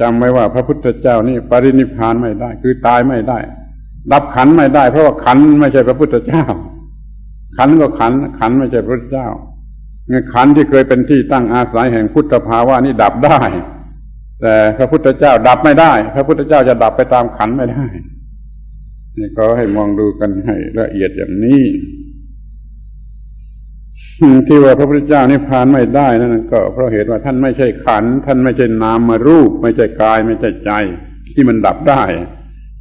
จำไว้ว่าพระพุทธเจ้านี่ปรินิพานไม่ได้ คือตายไม่ได้ ดับขันไม่ได้ เพราะว่าขันไม่ใช่พระพุทธเจ้า ขันก็ขัน ขันไม่ใช่พระพุทธเจ้าขันที่เคยเป็นที่ตั้งอาศัยแห่งพุทธภาวะนี่ดับได้ แต่พระพุทธเจ้าดับไม่ได้ พระพุทธเจ้าจะดับไปตามขันไม่ได้นี่ก็ให้มองดูกันให้ละเอียดอย่างนี้ ที่ว่าพระพุทธเจ้านิพพานไม่ได้นั่นก็เพราะเหตุว่าท่านไม่ใช่ขัน ท่านไม่ใช่นามมารูป ไม่ใช่กาย ไม่ใช่ใจ ที่มันดับได้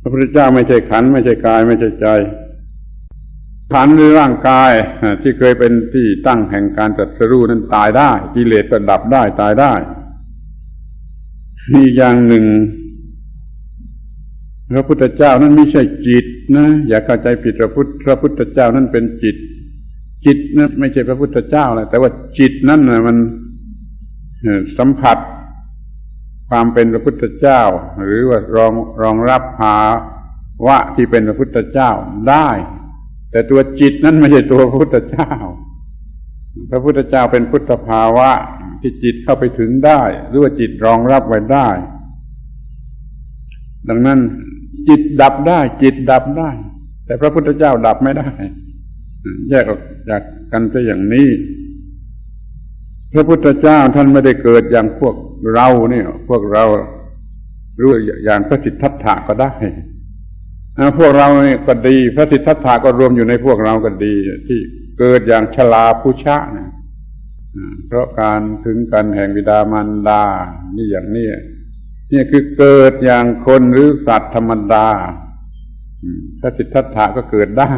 พระพุทธเจ้าไม่ใช่ขัน ไม่ใช่กาย ไม่ใช่ใจ ขันหรือร่างกายที่เคยเป็นที่ตั้งแห่งการตรัสรู้นั้นตายได้กิเลสก็ดับได้ตายได้มีอย่างหนึ่งพระพุทธเจ้านั้นไม่ใช่จิตนะ อย่าเข้าใจผิดพระพุทธพระพุทธเจ้านั้นเป็นจิต จิตนั้นไม่ใช่พระพุทธเจ้าแหละแต่ว่าจิตนั้นนะมันสัมผัสความเป็นพระพุทธเจ้า หรือว่ารองรองรับภาวะที่เป็นพระพุทธเจ้าได้ แต่ตัวจิตนั้นไม่ใช่ตัวพระพุทธเจ้า พระพุทธเจ้าเป็นพุทธภาวะที่จิตเข้าไปถึงได้ หรือว่าจิตรองรับไว้ได้ ดังนั้นจิตดับได้ จิตดับได้ แต่พระพุทธเจ้าดับไม่ได้ แยกออกจากกันไปอย่างนี้ พระพุทธเจ้าท่านไม่ได้เกิดอย่างพวกเราเนี่ย พวกเรารืออย่างพระสิทธัตถะก็ได้พวกเราเนี่ยก็ดี พระสิทธัตถะก็รวมอยู่ในพวกเราก็ดี ที่เกิดอย่างชลาผู้ชะนะเพราะการถึงกันแห่งวิดามารดา นี่อย่างนี้นี่คือเกิดอย่างคนหรือสัตว์ธรรมดาพระสิทธัตถะก็เกิดได้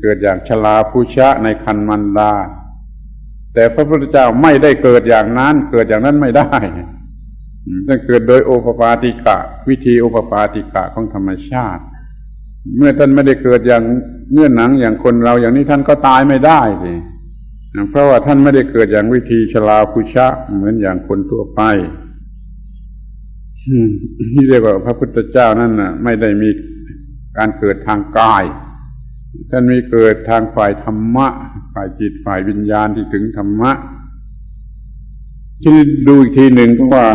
เกิดอย่างชลาผู้ชะในคันมันดา แต่พระพุทธเจ้าไม่ได้เกิดอย่างนั้น เกิดอย่างนั้นไม่ได้ต้องเกิดโดยโอปปาติกะ วิธีโอปปาติกะของธรรมชาติ เมื่อท่านไม่ได้เกิดอย่างเนื้อหนังอย่างคนเราอย่างนี้ท่านก็ตายไม่ได้สิเพราะว่าท่านไม่ได้เกิดอย่างวิธีชลาภุชะเหมือนอย่างคนทั่วไปที่เรียกว่าพระพุทธเจ้านั่นน่ะ ไม่ได้มีการเกิดทางกาย ท่านมีเกิดทางฝ่ายธรรมะ ฝ่ายจิตฝ่ายวิญญาณที่ถึงธรรมะ ที่ดูอีกทีหนึ่งก็ว่า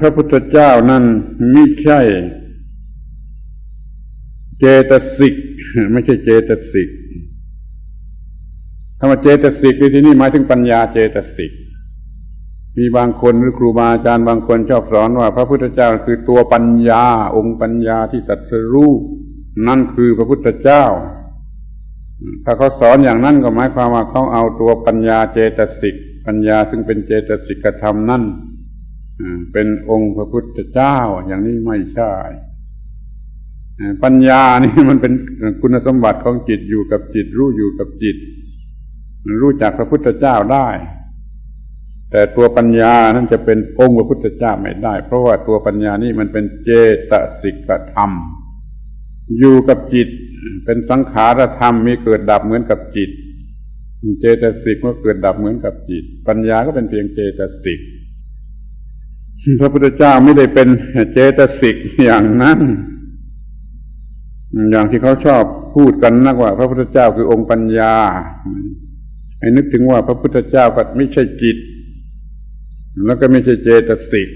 พระพุทธเจ้านั่นไม่ใช่ เจตสิก ไม่ใช่เจตสิกคำว่าเจตสิกในที่นี้หมายถึงปัญญาเจตสิก มีบางคนหรือครูบาอาจารย์บางคนชอบสอนว่า พระพุทธเจ้าคือตัวปัญญา องค์ปัญญาที่ตัดสรู้นั่นคือพระพุทธเจ้า ถ้าเขาสอนอย่างนั้นก็หมายความว่าเขาเอาตัวปัญญาเจตสิก ปัญญาซึ่งเป็นเจตสิกธรรมนั่นเป็นองค์พระพุทธเจ้าอย่างนี้ไม่ใช่ปัญญานี่มันเป็นคุณสมบัติของจิตอยู่กับจิต รู้อยู่กับจิต มันรู้จักพระพุทธเจ้าได้ แต่ตัวปัญญานั้นจะเป็นองค์พระพุทธเจ้าไม่ได้ เพราะว่าตัวปัญญานี่มันเป็นเจตสิกธรรม อยู่กับจิต เป็นสังขารธรรมมีเกิดดับเหมือนกับจิต เจตสิกก็เกิดดับเหมือนกับจิต ปัญญาก็เป็นเพียงเจตสิกพระพุทธเจ้าไม่ได้เป็นเจตสิกอย่างนั้น อย่างที่เขาชอบพูดกันนักว่า พระพุทธเจ้าคือองค์ปัญญาให้นึกถึงว่าพระพุทธเจ้าก็ไม่ใช่จิต แล้วก็ไม่ใช่เจตสิก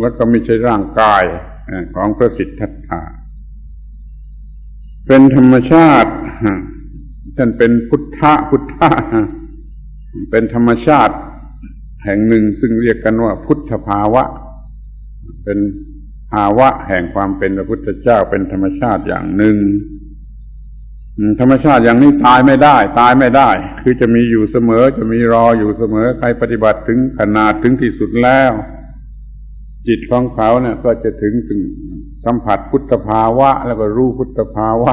แล้วก็ไม่ใช่ร่างกายของพระสิทธัตถะ เป็นธรรมชาติท่านเป็นพุทธะพุทธะเป็นธรรมชาติแห่งหนึ่งซึ่งเรียกกันว่าพุทธภาวะ เป็นภาวะแห่งความเป็นพระพุทธเจ้าเป็นธรรมชาติอย่างหนึ่ง ธรรมชาติอย่างนี้ตายไม่ได้ ตายไม่ได้ คือจะมีอยู่เสมอจะมีรออยู่เสมอใครปฏิบัติถึงขนาดถึงที่สุดแล้ว จิตของเขาเนี่ยก็จะถึงถึง สัมผัสพุทธภาวะ แล้วก็รู้พุทธภาวะ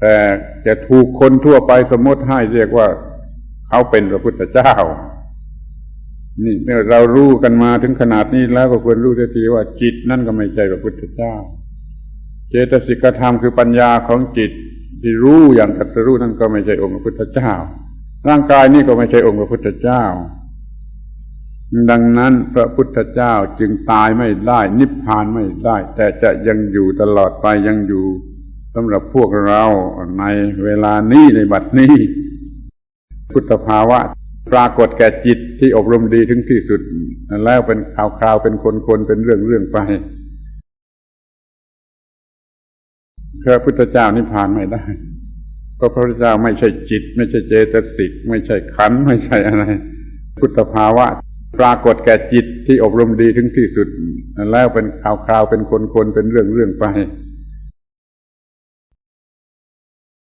แต่จะถูกคนทั่วไปสมมติให้เรียกว่าเขาเป็นพระพุทธเจ้า นี่เรารู้กันมาถึงขนาดนี้แล้วก็ควรรู้ทีว่าจิตนั่นก็ไม่ใช่พระพุทธเจ้า เจตสิกธรรมคือปัญญาของจิต ที่รู้อย่างตัสรู้นั่นก็ไม่ใช่องค์พระพุทธเจ้า ร่างกายนี่ก็ไม่ใช่องค์พระพุทธเจ้า ดังนั้นพระพุทธเจ้าจึงตายไม่ได้ นิพพานไม่ได้ แต่จะยังอยู่ตลอดไปยังอยู่สำหรับพวกเราในเวลานี้ในบัดนี้ พุทธภาวะปรากฏแก่จิตที่อบรมดีถึงที่สุด แล้วเป็นข่าวคราวๆเป็นคนคนๆเป็นเรื่องเรื่องๆไปพระพุทธเจ้านิพพานไม่ได้เพราะพระพุทธเจ้าไม่ใช่จิต ไม่ใช่เจตสิกไม่ใช่ขันไม่ใช่อะไร พุทธภาวะ ปรากฏแก่จิตที่อบรมดีถึงที่สุด แล้วเป็นข่าวคราวๆเป็นคนๆเป็นเรื่องๆไป